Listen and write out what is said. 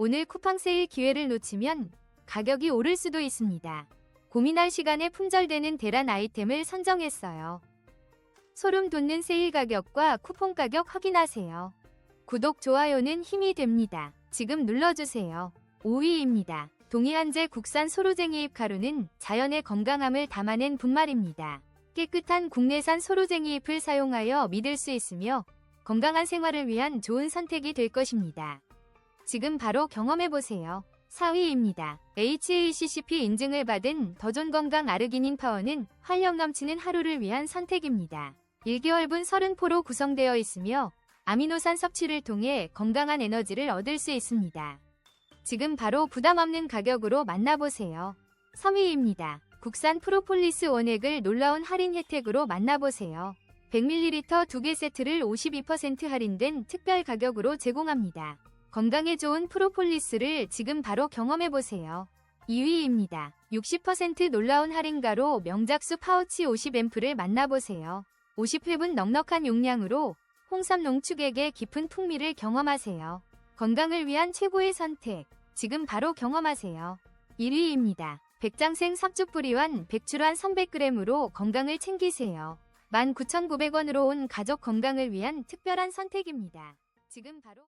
오늘 쿠팡 세일 기회를 놓치면 가격이 오를 수도 있습니다. 고민할 시간에 품절되는 대란 아이템을 선정했어요. 소름 돋는 세일 가격과 쿠폰 가격 확인하세요. 구독, 좋아요는 힘이 됩니다. 지금 눌러주세요. 5위입니다. 동해안제 국산 소로쟁이 잎 가루는 자연의 건강함을 담아낸 분말입니다. 깨끗한 국내산 소로쟁이 잎을 사용하여 믿을 수 있으며 건강한 생활을 위한 좋은 선택이 될 것입니다. 지금 바로 경험해보세요. 4위입니다. HACCP 인증을 받은 더존 건강 아르기닌 파워는 활력 넘치는 하루를 위한 선택입니다. 1개월분 30포로 구성되어 있으며 아미노산 섭취를 통해 건강한 에너지를 얻을 수 있습니다. 지금 바로 부담 없는 가격으로 만나보세요. 3위입니다. 국산 프로폴리스 원액을 놀라운 할인 혜택으로 만나보세요. 100ml 2개 세트를 52% 할인된 특별 가격으로 제공합니다. 건강에 좋은 프로폴리스를 지금 바로 경험해보세요. 2위입니다. 60% 놀라운 할인가로 명작수 파우치 50앰플을 만나보세요. 50회분 넉넉한 용량으로 홍삼 농축액의 깊은 풍미를 경험하세요. 건강을 위한 최고의 선택, 지금 바로 경험하세요. 1위입니다. 백장생 삽주뿌리완 백출환 300g으로 건강을 챙기세요. 19,900원으로 온 가족 건강을 위한 특별한 선택입니다. 지금 바로